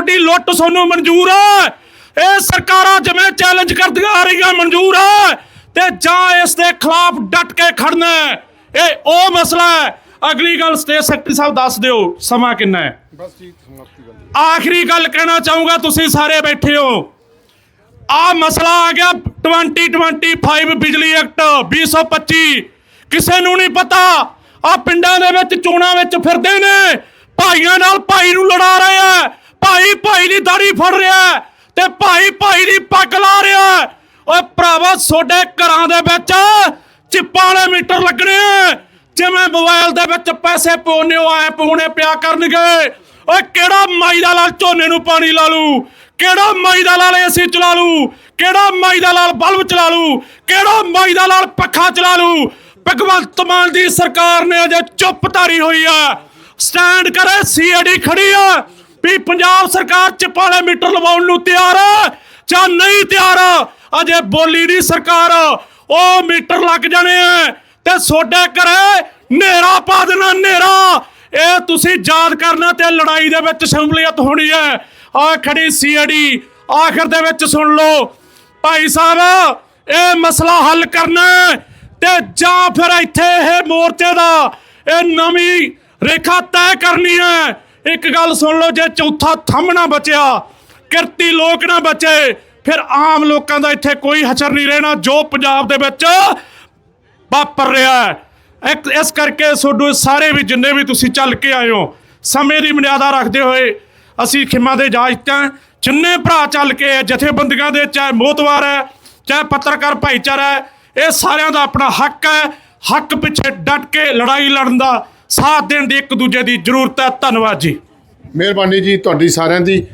ਤੁਹਾਡੀ ਲੁੱਟ ਸਾਨੂੰ ਮਨਜ਼ੂਰ ਹੈ। ਇਹ ਸਰਕਾਰਾਂ ਜਿਵੇਂ ਚੈਲੰਜ ਕਰਦੀਆਂ ਆ ਰਹੀਆਂ ਮਨਜ਼ੂਰ ਹੈ। ਤੇ ਜਾਂ ਇਸ ਦੇ ਖਿਲਾਫ ਡਟ ਕੇ ਖੜਨਾ ਹੈ। ਇਹ ਉਹ ਮਸਲਾ ਹੈ। ਅਗਲੀ ਗੱਲ ਸਟੇਟ ਸੈਕਟਰੀ ਸਾਹਿਬ ਦੱਸ ਦਿਓ ਸਮਾਂ ਕਿੰਨਾ ਹੈ? ਬਸ ਜੀ ਸਮਾਪਤੀ ਗੱਲ ਆਖਰੀ ਗੱਲ ਕਹਿਣਾ ਚਾਹੂੰਗਾ ਤੁਸੀਂ ਸਾਰੇ ਬੈਠੇ ਹੋ। ਆ ਮਸਲਾ ਆ ਗਿਆ 2025 ਬਿਜਲੀ ਐਕਟ 2025 ਕਿਸੇ ਨੂੰ ਨਹੀਂ ਪਤਾ। ਆ ਪਿੰਡਾਂ ਦੇ ਵਿੱਚ ਚੋਣਾਂ ਵਿੱਚ ਫਿਰਦੇ ਨੇ। ਭਾਈਆਂ ਨਾਲ ਭਾਈ ਨੂੰ ਲੜਾ ਰਹੇ ਆ। ਭਾਈ ਭਾਈ ਦੀ ਦਾੜੀ ਫੜ ਰਿਹਾ ਤੇ ਭਾਈ ਭਾਈ ਦੀ ਪੱਗ ਲਾ ਰਿਹਾ ਓਏ ਭਰਾਵਾ ਤੁਹਾਡੇ ਘਰਾਂ ਦੇ ਵਿੱਚ ਚਿੱਪਾਂ ਵਾਲੇ ਮੀਟਰ ਲੱਗਣੇ ਜਿਵੇਂ ਮੋਬਾਈਲ ਦੇ ਵਿੱਚ ਪੈਸੇ ਪਾਉਣੇ ਹੋ, ਐ ਪਾਉਣੇ ਪਿਆ ਕਰਨਗੇ। ਓਏ ਕਿਹੜਾ ਮਾਈ ਦਾ ਲਾਲ ਝੋਨੇ ਨੂੰ ਪਾਣੀ ਲਾ ਲੂ ਕਿਹੜਾ ਮਾਈ ਦਾ ਲਾਲ ਏਸੀ ਚਲਾ ਲੂ ਕਿਹੜਾ ਮਾਈ ਦਾ ਲਾਲ ਬਲਬ ਚਲਾ ਲੂ ਕਿਹੜਾ ਮਾਈ ਦਾ ਲਾਲ ਪੱਖਾ ਚਲਾ ਲੂ ਭਗਵੰਤ ਮਾਨ ਦੀ ਸਰਕਾਰ ਨੇ ਅਜੇ ਚੁੱਪ ਧਾਰੀ ਹੋਈ ਆ। ਸਟੈਂਡ ਕਰੇ ਸੀਆਈਡੀ ਖੜੀ ਆ। ਵੀ ਪੰਜਾਬ ਸਰਕਾਰ ਚਿੱਪਾਂ ਮੀਟਰ ਲਵਾਉਣ ਨੂੰ ਤਿਆਰ ਆ ਜਾਂ ਨਹੀਂ ਤਿਆਰ? ਅਜੇ ਬੋਲੀ ਨਹੀਂ ਸਰਕਾਰ, ਉਹ ਮੀਟਰ ਲੱਗ ਜਾਣੇ ਆ ਤੇ ਸੋਡੇ ਘਰੇ ਨੇਰਾ ਪਾ ਦੇਣਾ ਨੇਰਾ ਇਹ ਤੁਸੀਂ ਯਾਦ ਕਰਨਾ ਤੇ ਲੜਾਈ ਦੇ ਵਿੱਚ ਸ਼ਮੂਲੀਅਤ ਹੋਣੀ ਹੈ। ਆ ਖੜੀ ਸੀਆਈਡੀ, ਆਖਰ ਦੇ ਵਿੱਚ ਸੁਣ ਲਓ। ਭਾਈ ਸਾਹਿਬ, ਇਹ ਮਸਲਾ ਹੱਲ ਕਰਨਾ ਤੇ ਜਾਂ ਫਿਰ ਇੱਥੇ ਇਹ ਮੋਰਚੇ ਦਾ ਇਹ ਨਵੀਂ ਰੇਖਾ ਤੈਅ ਕਰਨੀ ਹੈ। ਇੱਕ ਗੱਲ ਸੁਣ ਲਓ ਜੇ ਚੌਥਾ ਥੰਮ ਨਾ ਬਚਿਆ ਕਿਰਤੀ ਲੋਕ ਨਾ ਬਚੇ ਫਿਰ ਆਮ ਲੋਕਾਂ ਦਾ ਇੱਥੇ ਕੋਈ ਹਸਰ ਨਹੀਂ ਰਹਿਣਾ ਜੋ ਪੰਜਾਬ ਦੇ ਵਿੱਚ ਵਾਪਰ ਰਿਹਾ ਹੈ। ਇਸ ਕਰਕੇ ਤੁਹਾਡੇ ਸਾਰੇ ਵੀ ਜਿੰਨੇ ਵੀ ਤੁਸੀਂ ਚੱਲ ਕੇ ਆਏ ਹੋ ਸਮੇਂ ਦੀ ਮਰਿਆਦਾ ਰੱਖਦੇ ਹੋਏ ਅਸੀਂ ਖਿਮਾ ਦੇ ਇਜਾਜ਼ਤਾਂ ਜਿੰਨੇ ਭਰਾ ਚੱਲ ਕੇ ਆਏ, ਜਥੇਬੰਦੀਆਂ ਦੇ ਚਾਹੇ ਮੋਤਵਾਰ ਹੈ ਚਾਹੇ ਪੱਤਰਕਾਰ ਭਾਈਚਾਰਾ ਹੈ ਇਹ ਸਾਰਿਆਂ ਦਾ ਆਪਣਾ ਹੱਕ ਹੈ ਹੱਕ ਪਿੱਛੇ ਡਟ ਕੇ ਲੜਾਈ ਲੜਨ ਦਾ। ਸਾਥ ਦੇਣ ਦੀ ਇੱਕ ਦੂਜੇ ਦੀ ਜ਼ਰੂਰਤ ਹੈ। ਧੰਨਵਾਦ ਜੀ। ਮਿਹਰਬਾਨੀ ਜੀ ਤੁਹਾਡੀ ਸਾਰਿਆਂ ਦੀ।